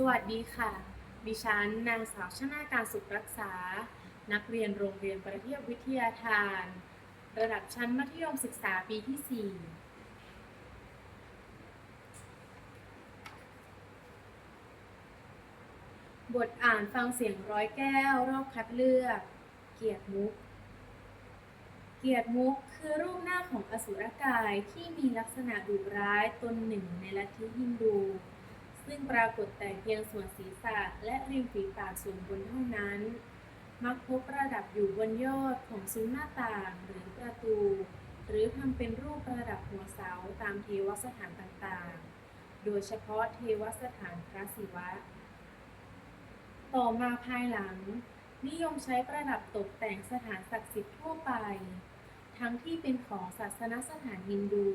สวัสดีค่ะ ดิฉันนางสาวชนาการสุขรักษา นักเรียนโรงเรียนประเทียบวิทยาทาน ระดับชั้นมัธยมศึกษาปีที่ 4 บทอ่านฟังเสียงร้อยแก้ว รอบคัดเลือก เกียรติมุก เกียรติมุกคือรูปหน้าของอสุรกายที่มีลักษณะดุร้ายตนหนึ่งในลัทธิฮินดู ซึ่งปรากฏแต่เพียงส่วนศีรษะและริมฝีปากส่วนบนเท่านั้น มักพบประดับอยู่บนยอดของซุ้มหน้าต่างหรือประตู หรือทำเป็นรูปประดับหัวเสาตามเทวสถานต่างๆ โดยเฉพาะเทวสถานพระศิวะ ต่อมาภายหลัง นิยมใช้ประดับตกแต่งสถานศักดิ์สิทธิ์ทั่วไป ทั้งที่เป็นของศาสนสถานฮินดู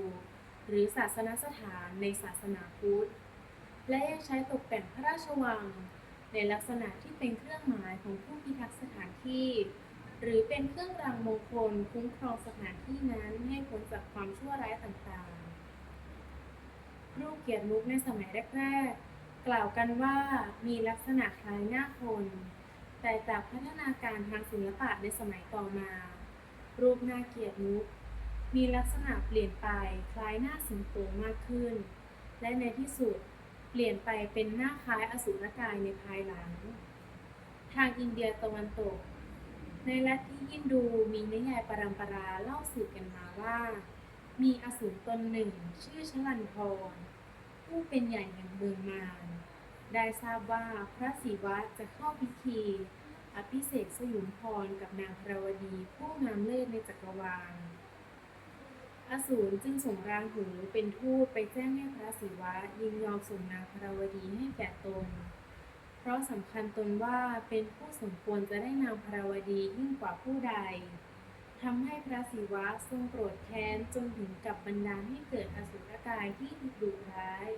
หรือศาสนสถานในศาสนาพุทธ และยังใช้ตกแต่งพระราชวัง ในลักษณะที่เป็นเครื่องหมายของผู้พิทักษ์สถานที่ หรือเป็นเครื่องรางมงคลคุ้มครองสถานที่นั้นให้พ้นจากความชั่วร้ายต่างๆ รูปเกียรติมุกในสมัยแรกๆ กล่าวกันว่ามีลักษณะคล้ายหน้าคน แต่จากพัฒนาการทางศิลปะในสมัยต่อมา รูปหน้าเกียรติมุกมีลักษณะเปลี่ยนไปคล้ายหน้าสิงโตมากขึ้น และในที่สุด เปลี่ยนไปเป็นหน้าคล้ายอสุรกายในภายหลัง ทางอินเดียตะวันตก ในลัทธิฮินดูมีนิยายปรัมปราเล่าสืบกันมาว่า มีอสูรตนหนึ่งชื่อชลันทรผู้เป็นใหญ่แห่งเมืองมารได้ทราบว่าพระศิวะจะเข้าพิธี อภิเษกสยุมพรกับนางพรวดีผู้งามเลิศในจักรวาล อสูรจึงส่งรางหูเป็นทูตไปแจ้งให้พระศิวะยินยอมส่งนางพราวดีให้แก่ตน เพราะสำคัญตนว่าเป็นผู้สมควรจะได้นางพราวดียิ่งกว่าผู้ใดทำให้พระศิวะทรงโกรธแค้นจนถึงกับบันดาลให้เกิดอสุรกายที่ดุร้าย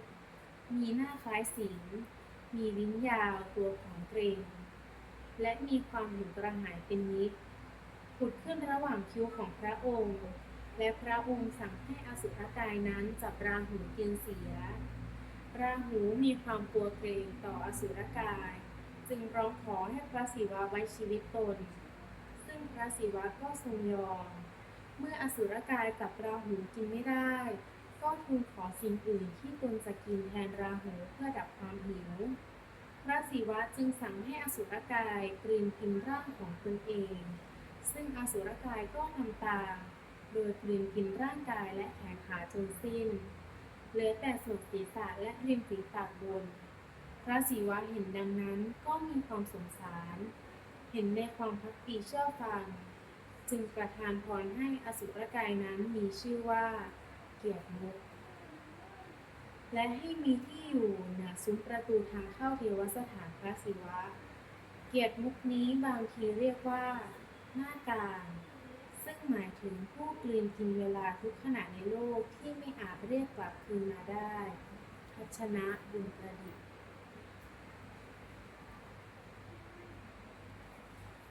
มีหน้าคล้ายสิงห์มีลิ้นยาวตัวของเกรงและมีความหิวกระหายเป็นนิดผุดขึ้นระหว่างคิ้วของพระองค์ และพระองค์สั่งให้อสุรกายนั้นจับราหูกินเสีย ราหูมีความกลัวเกรงต่ออสุรกาย จึงร้องขอให้พระศิวะไว้ชีวิตตน ซึ่งพระศิวะก็ทรงยอม เมื่ออสุรกายกับราหูกินไม่ได้ ก็ทูลขอสิ่งอื่นที่ตนจะกินแทนราหูเพื่อดับความหิว พระศิวะจึงสั่งให้อสุรกายกลืนกินร่างของตนเอง ซึ่งอสุรกายก็ทำตาม โดยกลืนกินร่างกายและแขนขาจนสิ้น เหลือแต่ส่วนศีรษะและริมฝีปากบน พระศิวะเห็นดังนั้นก็มีความสงสาร เห็นในความพักดีเชื่อฟัง จึงประทานพรให้อสุรกายนั้นมีชื่อว่า เกียรติมุกและให้มีที่อยู่เหนือซุ้มประตูทางเข้าเทวสถานพระศิวะ เกียรติมุกนี้บางทีเรียกว่า หน้ากางซึ่งหมายถึงผู้ กลืนกินเวลาทุกขณะในโลกที่ไม่อาจเรียกกลับคืนมาได้พัชนะบุญประดิษฐ์